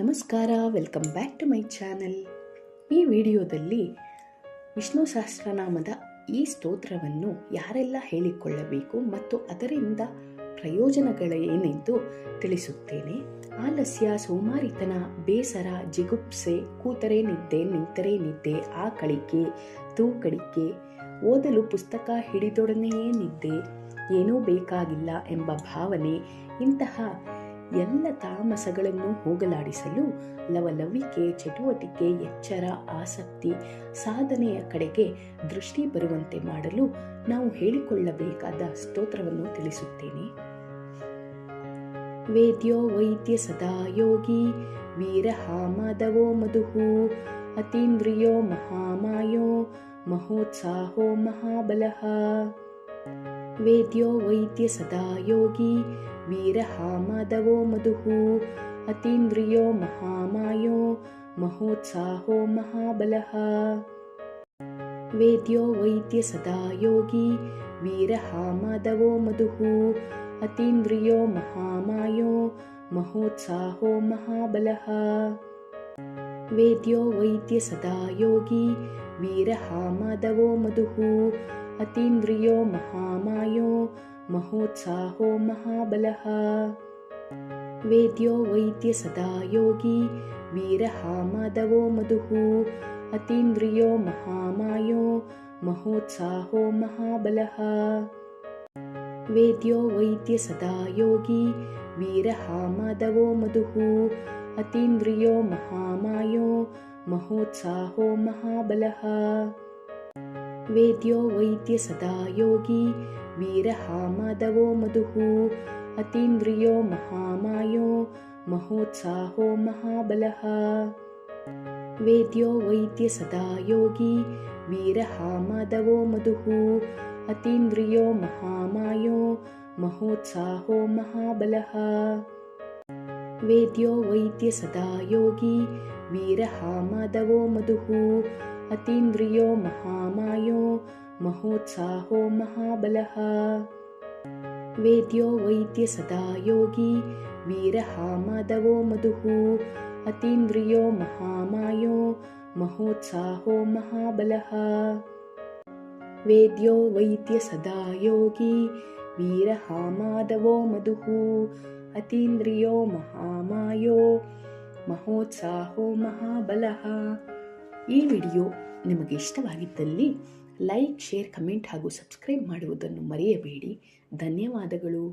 ನಮಸ್ಕಾರ welcome back to my channel ಈ ವಿಡಿಯೋದಲ್ಲಿ ವಿಷ್ಣು ಸಹಸ್ರನಾಮದ ಈ ಸ್ತೋತ್ರವನ್ನು ಯಾರೆಲ್ಲ ಹೇಳಿಕೊಳ್ಳಬೇಕು ಮತ್ತು ಅದರಿಂದ ಪ್ರಯೋಜನಗಳೇನೆಂದು ತಿಳಿಸುತ್ತೇನೆ ಆಲಸ್ಯ ಸೋಮಾರಿತನ ಬೇಸರ ಜಿಗುಪ್ಸೆ ಕೂತರೆ ನಿದ್ದೆ ನಿಂತರೆ ನಿದ್ದೆ ಆ ಕಳಿಕೆ ಕಳಿಕೆ ಓದಲು ಪುಸ್ತಕ ಹಿಡಿದೊಡನೆಯೇ ನಿದ್ದೆ ಏನೂ ಬೇಕಾಗಿಲ್ಲ ಎಂಬ ಭಾವನೆ ಇಂತಹ ಎಲ್ಲ ತಾಮಸಗಳನ್ನು ಹೋಗಲಾಡಿಸಲು ಲವಲವಿಕೆ ಚಟುವಟಿಕೆ ಎಚ್ಚರ ಆಸಕ್ತಿ ಸಾಧನೆಯ ಕಡೆಗೆ ದೃಷ್ಟಿ ಬರುವಂತೆ ಮಾಡಲು ನಾವು ಹೇಳಿಕೊಳ್ಳಬೇಕಾದ ಸ್ತೋತ್ರವನ್ನು ತಿಳಿಸುತ್ತೇನೆ ವೇದ್ಯೋ ವೈದ್ಯ ಸದಾ ಯೋಗಿ ವೀರಹಾಮದವೋ ಮಧುಹು ಅತೀಂದ್ರಿಯೋ ಮಹಾಮಾಯೋ ಮಹೋತ್ಸಾಹೋ ಮಹಾಬಲಹ वेद्यो वैद्य सदा योगी वीरः माधवो मधुः अतीन्द्रियो महामायो महोत्साहो महाबलः वेद्यो वैद्य सदा योगी वीरः माधवो मधुः अतीन्द्रियो महामायो महोत्साहो महाबलः वेद्यो वैद्य सदा योगी वीरः माधवो मधुः अतीन्द्रियो महामायो महोत्साहो महाबलः वेद्यो वैद्यसदा योगी वीरः माधवो मधुः अतीन्द्रियो महामायो महोत्साहो महाबलः वेद्यो वैद्यसदा योगी वीरः माधवो मधुः अतीन्द्रियो महामायो महोत्साहो महाबलः वेद्यो वैद्य सदा योगी वीरः माधवो मधुः अतीन्द्रियो महामायो महोत्साहो महाबलः वेद्यो वैद्य सदा योगी वीरः माधवो मधुः अतीन्द्रियो महामायो महोत्साहो महाबलः वेद्यो वैद्य सदा योगी वीरः माधवो मधुः अतीन्द्रियो महामायो महोत्साहो महाबलः वेद्यो वैद्यसदा योगी वीरः मधुः अतीन्द्रियो महामायो महोत्साहो महाबलः वेद्यो वैद्यसदा योगी वीरः माधवो मधुः अतीन्द्रियो महामायो ಮಹೋತ್ಸಾಹೋ ಮಹಾಬಲಹ ಈ ವಿಡಿಯೋ ನಿಮಗೆ ಇಷ್ಟವಾಗಿದ್ದಲ್ಲಿ ಲೈಕ್ ಶೇರ್ ಕಮೆಂಟ್ ಹಾಗೂ ಸಬ್ಸ್ಕ್ರೈಬ್ ಮಾಡುವುದನ್ನು ಮರೆಯಬೇಡಿ ಧನ್ಯವಾದಗಳು